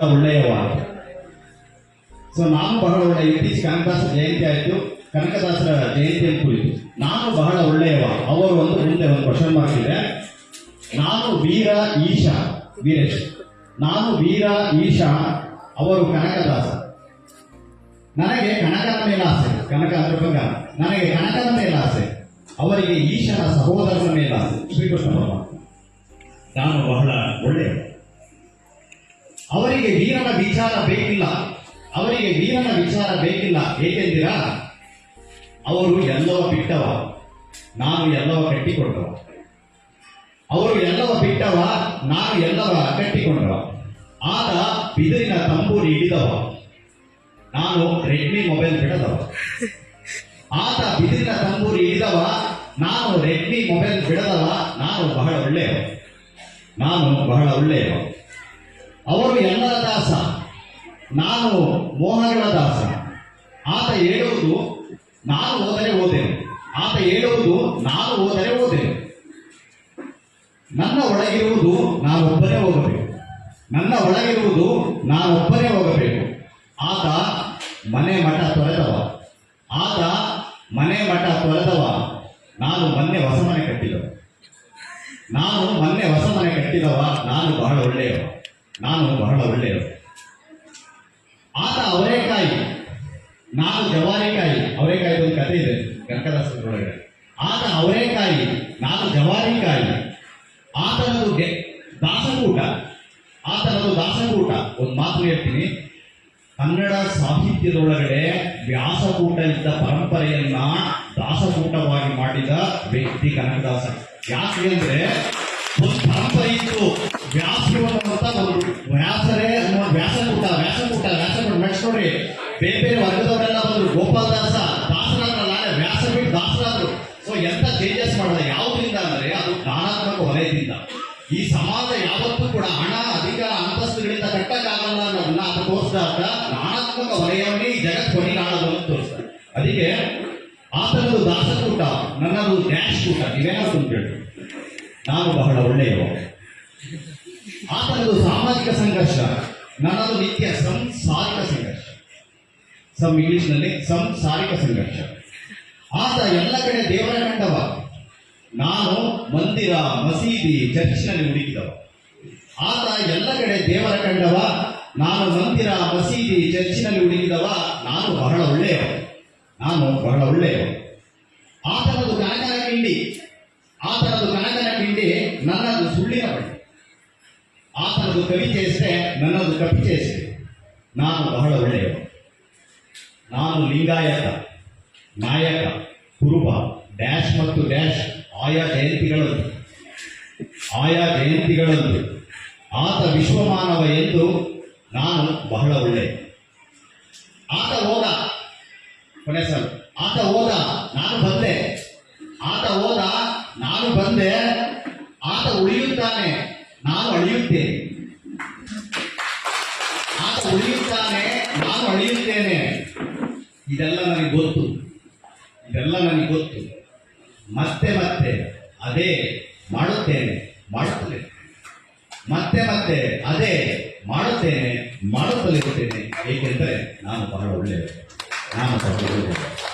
ಒಳ್ಳೆಯವ so ನಾನು ಬಹಳ ಒಳ್ಳೆಯ ಇತ್ತೀಚೆಗೆ ಕನಕದಾಸ ಜಯಂತಿ ಆಯಿತು. ಕನಕದಾಸರ ಜಯಂತಿ ಕುರಿತು ನಾನು ಬಹಳ ಒಳ್ಳೆಯವ ಅವರು ಒಂದು ಮುಂದೆ ಒಂದು ಕ್ವಶನ್ ಮಾರ್ಕ್ ಇದೆ. ನಾನು ವೀರ ಈಶಾ, ವೀರೇಶ್. ನಾನು ವೀರ ಈಶಾ, ಅವರು ಕನಕದಾಸ. ನನಗೆ ಕನಕನ ಮೇಲೆ ಆಸೆ. ಕನಕ ಅಂದ್ರೆ ಬಂಗ ನನಗೆ ಕನಕನ ಮೇಲೆ ಆಸೆ. ಅವರಿಗೆ ಈಶನ ಸಹೋದರನ ಮೇಲೆ ಆಸೆ. ಶ್ರೀಕೃಷ್ಣ ನಾನು ಬಹಳ ಒಳ್ಳೆಯ ಅವರಿಗೆ ವೀರನ ವಿಚಾರ ಬೇಕಿಲ್ಲ, ಅವರಿಗೆ ವೀರನ ವಿಚಾರ ಬೇಕಿಲ್ಲ, ಏಕೆಂದಿರಾ? ಅವರು ಎಲ್ಲವ ಬಿಟ್ಟವ, ನಾನು ಎಲ್ಲವ ಕಟ್ಟಿಕೊಂಡವ. ಅವರು ಎಲ್ಲವ ಬಿಟ್ಟವ, ನಾನು ಎಲ್ಲವ ಕಟ್ಟಿಕೊಂಡವ. ಆತ ಬಿದಿರಿನ ತಂಬೂರಿ ಹಿಡಿದವ ನಾನು ರೆಡ್ಮಿ ಮೊಬೈಲ್ ಬಿಡದವ. ಆತ ಬಿದಿರಿನ ತಂಬೂರಿ ಹಿಡಿದವ ನಾನು ರೆಡ್ಮಿ ಮೊಬೈಲ್ ಬಿಡದವ, ನಾನು ಬಹಳ ಒಳ್ಳೆಯವ. ನಾನು ಬಹಳ ಒಳ್ಳೆಯವ. ಅವರು ಎಲ್ಲರ ದಾಸ. ನಾನು ಮೋಹನಗಳ ದಾಸ. ಆತ ಹೇಳುವುದು, ನಾನು ಓದರೆ ಓದೆನು ಆತ ಹೇಳುವುದು, ನಾನು ಓದರೆ ಓದೆನು ನನ್ನ ಒಳಗಿರುವುದು ನಾನೊಬ್ಬನೇ ಹೋಗಬೇಕು. ನನ್ನ ಒಳಗಿರುವುದು ನಾನೊಬ್ಬನೇ ಹೋಗಬೇಕು. ಆತ ಮನೆ ಮಠ ತೊರೆದವ. ಆತ ಮನೆ ಮಠ ತೊರೆದವ. ನಾನು ಮೊನ್ನೆ ಹೊಸ ಮನೆ ಕಟ್ಟಿದವ. ನಾನು ಮೊನ್ನೆ ಹೊಸ ಮನೆ ಕಟ್ಟಿದವ. ನಾನು ಬಹಳ ಒಳ್ಳೆಯವ. ನಾನು ಬಹಳ ಒಳ್ಳೆಯವರು. ಆತ ಅವರೇಕಾಯಿ ನಾನು ಜವಾರಿಕಾಯಿ ಅವರೇಕಾಯಿ ಒಂದು ಕಥೆ ಇದೆ ಕನಕದಾಸರೊಳಗಡೆ ಆತ ಅವರೇಕಾಯಿ ನಾನು ಜವಾರಿಕಾಯಿ ಆತನದು ದಾಸಕೂಟ. ಆತನದು ದಾಸಕೂಟ. ಒಂದು ಮಾತು ಹೇಳ್ತೀನಿ. ಕನ್ನಡ ಸಾಹಿತ್ಯದೊಳಗಡೆ ವ್ಯಾಸಕೂಟ ಇದ್ದ ಪರಂಪರೆಯನ್ನ ದಾಸಕೂಟವಾಗಿ ಮಾಡಿದ ವ್ಯಕ್ತಿ ಕನಕದಾಸ. ಯಾಕೆ ಅಂದ್ರೆ ಒಂದು ಪರಂಪರೆ ಇತ್ತು. ವ್ಯಾಸರು ಅನ್ನುವಂತ ಒಂದು ವ್ಯಾಸರೇ ಅನ್ನೋ ವ್ಯಾಸಕೂಟ ವ್ಯಾಸಕೂಟ ವ್ಯಾಸಕೂಟ ನೆಕ್ಸ್ಟ್ ನೋಡ್ರಿ ಬೇರೆ ಬೇರೆ ವರ್ಗದವರೆಲ್ಲ ಬಂದ್ರು. ಗೋಪಾಲ ದಾಸ ದಾಸರಾದ್ರಲ್ಲ ವ್ಯಾಸ ಬಿಟ್ಟು ದಾಸರಾದ್ರು. ಸೊ ಎಂತ ಚೇಂಜಸ್ ಮಾಡಿದ ಯಾವುದರಿಂದ ಅಂದ್ರೆ, ಅದು ಜ್ಞಾನಾತ್ಮಕ ವಲಯದಿಂದ. ಈ ಸಮಾಜ ಯಾವತ್ತೂ ಕೂಡ ಹಣ, ಅಧಿಕಾರ, ಅಂತಸ್ತುಗಳಿಂದ ಕಟ್ಟಕ್ಕಾಗಲ್ಲ ಅನ್ನೋದನ್ನ ಅದು ತೋರಿಸಿದಾಗ ಜ್ಞಾನಾತ್ಮಕ ವಲಯವನ್ನೇ ಈ ಜಗತ್ ಕೊನೆಗಾಣದು ಅಂತ ತೋರಿಸ್ತಾರೆ. ಅದಕ್ಕೆ ಆತನದು ದಾಸಕೂಟ, ನನ್ನದು ಡ್ಯಾಶ್ ಕೂಟ ನೀವೇನಾದ್ರು ಕೇಳಿ ನಾನು ಬಹಳ ಒಳ್ಳೆಯವ. ಆತನದು ಸಾಮಾಜಿಕ ಸಂಘರ್ಷ, ನನ್ನದು ನಿತ್ಯ ಸಂಸಾರಿಕ ಸಂಘರ್ಷ. ಸಮ್ ಇಂಗ್ಲಿಷ್ನಲ್ಲಿ ಸಂಸಾರಿಕ ಸಂಘರ್ಷ. ಆತ ಎಲ್ಲ ಕಡೆ ದೇವರ ಕಂಡವ ನಾನು ಮಂದಿರ, ಮಸೀದಿ, ಚರ್ಚ್ನಲ್ಲಿ ಹುಡುಕಿದವ ಆತ ಎಲ್ಲ ಕಡೆ ದೇವರ ಕಂಡವ ನಾನು ಮಂದಿರ, ಮಸೀದಿ, ಚರ್ಚಿನಲ್ಲಿ ಹುಡುಕಿದವ ನಾನು ಬಹಳ ಒಳ್ಳೆಯವ. ನಾನು ಬಹಳ ಒಳ್ಳೆಯವ. ಆತನದು ಕನಕನ ಕಿಂಡಿ ಆತನದು ಕನಕನ ಕಿಂಡಿ ನನ್ನದು ಸುಳ್ಳಿನ ಬಳಿ. ಆತನದು ಕವಿ ನನ್ನದು ಚೇಷ್ಟೆ. ನಾನು ಬಹಳ ಒಳ್ಳೆಯವ. ನಾನು ಲಿಂಗಾಯತ, ನಾಯಕ, ಕುರುಬ, ಡ್ಯಾಶ್ ಮತ್ತು ಡ್ಯಾಶ್, ಆಯಾ ಜಯಂತಿಗಳಂದು ಆಯಾ ಜಯಂತಿಗಳಂದು ಆತ ವಿಶ್ವಮಾನವ ಎಂದು ನಾನು ಬಹಳ ಒಳ್ಳೆ. ಆತ ಹೋದ ಕೊನೆ ಸರ್ ಆತ ಹೋದ, ನಾನು ಬಂದೆ. ಆತ ಹೋದ, ನಾನು ಬಂದೆ. ಆತ ಉಳಿಯುತ್ತಾನೆ, ನಾನು ಅಳಿಯುತ್ತೇನೆ. ಆತ ಉಳಿಯುತ್ತಾನೆ, ನಾನು ಅಳಿಯುತ್ತೇನೆ. ಇದೆಲ್ಲ ನನಗೆ ಗೊತ್ತು. ಇದೆಲ್ಲ ನನಗೆ ಗೊತ್ತು. ಮತ್ತೆ ಮತ್ತೆ ಅದೇ ಮಾಡುತ್ತೇನೆ, ಮಾಡುತ್ತಲೇ ಮತ್ತೆ ಮತ್ತೆ ಅದೇ ಮಾಡುತ್ತೇನೆ ಮಾಡುತ್ತಲಿರುತ್ತೇನೆ ಏಕೆಂದರೆ ನಾನು ಬಹಳ ಒಳ್ಳೆಯದು ನಾನು ಬಹಳ ಒಳ್ಳೆಯದು